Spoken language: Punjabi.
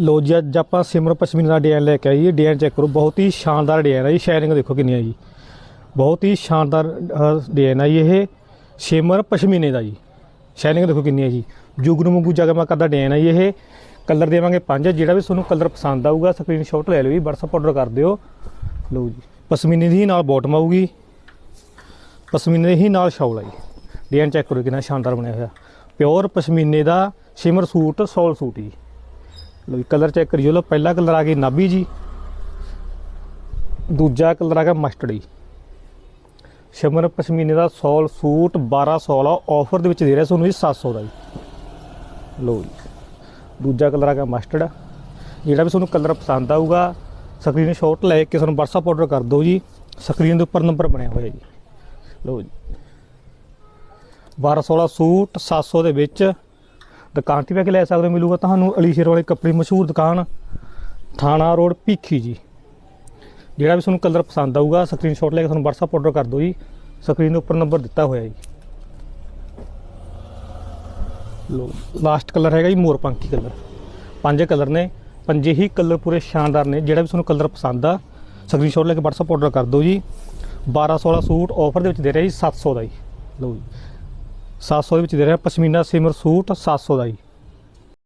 ਲੋ ਜੀ, ਅੱਜ ਆਪਾਂ ਸਿਮਰ ਪਸ਼ਮੀਨਾ ਦਾ ਡਿਜ਼ਾਈਨ ਲੈ ਕੇ ਆਈ ਜੀ ਡਿਜ਼ਾਈਨ ਚੈੱਕ ਕਰੋ। ਬਹੁਤ ਹੀ ਸ਼ਾਨਦਾਰ ਡਿਜ਼ਾਈਨ ਹੈ ਜੀ। ਸ਼ਾਇਰਿੰਗ ਦੇਖੋ ਕਿੰਨੀ ਹੈ ਜੀ। ਬਹੁਤ ਹੀ ਸ਼ਾਨਦਾਰ ਡਿਜ਼ਾਈਨ ਹੈ ਇਹ। ਸਿਮਰ ਪਸ਼ਮੀਨੇ ਦਾ ਜੀ। ਸ਼ਾਇਰਿੰਗ ਦੇਖੋ ਕਿੰਨੀ ਹੈ ਜੀ। ਜੁਗਨੂ ਮੁਗੂ ਜਗਮਾ ਕਰਦਾ ਡਿਜ਼ਾਈਨ ਹੈ ਇਹ। ਕਲਰ ਦੇਵਾਂਗੇ ਪੰਜ। ਜਿਹੜਾ ਵੀ ਤੁਹਾਨੂੰ ਕਲਰ ਪਸੰਦ ਆਊਗਾ ਸਕਰੀਨਸ਼ਾਟ ਲੈ ਲਓ ਜੀ। WhatsApp ਆਰਡਰ ਕਰ ਦਿਓ। ਲਓ ਜੀ। ਪਸ਼ਮੀਨੇ ਦੀ ਹੀ ਨਾਲ ਬਾਟਮ ਆਊਗੀ। ਪਸ਼ਮੀਨੇ ਦੇ ਹੀ ਨਾਲ ਸ਼ਾਲ ਹੈ ਜੀ। ਡਿਜ਼ਾਈਨ ਚੈੱਕ ਕਰੋ ਕਿੰਨਾ ਸ਼ਾਨਦਾਰ ਬਣਿਆ ਹੋਇਆ। ਪਿਓਰ ਪਸ਼ਮੀਨੇ ਦਾ ਸ਼ਿਮਰ ਸੂਟ ਸੋਲ ਸੂਟ ਜੀ। ਲਓ ਜੀ, ਕਲਰ ਚੈੱਕ ਕਰਿਓ ਲਓ ਪਹਿਲਾ ਕਲਰ ਆ ਗਿਆ ਨਾਭੀ ਜੀ, ਦੂਜਾ ਕਲਰ ਆ ਗਿਆ ਮਸਟਰਡ ਜੀ। ਸ਼ਿਮਰ ਪਸ਼ਮੀਨੇ ਦਾ ਸੌਲ ਸੂਟ 1200 ਵਾਲਾ ਆਫਰ ਦੇ ਵਿੱਚ ਦੇ ਰਿਹਾ ਤੁਹਾਨੂੰ ਜੀ 700 ਦਾ ਜੀ। ਲਓ ਜੀ, ਦੂਜਾ ਕਲਰ ਆ ਗਿਆ ਮਸਟਰਡ ਜਿਹੜਾ ਵੀ ਤੁਹਾਨੂੰ ਕਲਰ ਪਸੰਦ ਆਊਗਾ ਸਕਰੀਨ ਸਕਰੀਨਸ਼ਾਟ ਲੈ ਕੇ ਤੁਹਾਨੂੰ WhatsApp ਆਰਡਰ ਕਰ ਦਿਓ ਜੀ ਸਕਰੀਨ ਦੇ ਉੱਪਰ ਨੰਬਰ ਬਣਿਆ ਹੋਇਆ ਜੀ। ਲਓ ਜੀ 1200 ਵਾਲਾ ਸੂਟ 700 ਦੇ ਵਿੱਚ ਦੁਕਾਨ ਤੇ ਵੀ ਆ ਕੇ ਲੈ ਸਕਦੇ ਹੋ, ਮਿਲੂਗਾ ਤੁਹਾਨੂੰ ਅਲੀਸ਼ੇਰ ਵਾਲੇ ਕੱਪੜੇ, ਮਸ਼ਹੂਰ ਦੁਕਾਨ, ਥਾਣਾ ਰੋਡ, ਭੀਖੀ ਜੀ। ਜਿਹੜਾ ਵੀ ਤੁਹਾਨੂੰ ਕਲਰ ਪਸੰਦ ਆਊਗਾ ਸਕਰੀਨਸ਼ਾਟ ਲੈ ਕੇ ਤੁਹਾਨੂੰ WhatsApp ਆਰਡਰ ਕਰ ਦਿਓ ਜੀ। ਸਕਰੀਨ ਦੇ ਉੱਪਰ ਨੰਬਰ ਦਿੱਤਾ ਹੋਇਆ ਜੀ। ਲੋ ਲਾਸਟ ਕਲਰ ਹੈਗਾ ਜੀ ਮੋਰਪੰਖੀ ਕਲਰ ਪੰਜ ਕਲਰ ਨੇ, ਪੰਜੇ ਹੀ ਕਲਰ ਪੂਰੇ ਸ਼ਾਨਦਾਰ ਨੇ। ਜਿਹੜਾ ਵੀ ਤੁਹਾਨੂੰ ਕਲਰ ਪਸੰਦ ਆ ਸਕਰੀਨਸ਼ਾਟ ਲੈ ਕੇ WhatsApp ਆਰਡਰ ਕਰ ਦਿਓ ਜੀ। 1200 ਵਾਲਾ ਸੂਟ ਆਫਰ ਦੇ ਵਿੱਚ ਦੇ ਰਿਹਾ ਜੀ 700 ਦਾ ਜੀ। ਲਓ ਜੀ। 700 ਦੇ ਵਿੱਚ ਦੇ ਰਿਹਾ ਪਸ਼ਮੀਨਾ ਸਿਮਰ ਸੂਟ 700 ਦਾ ਜੀ।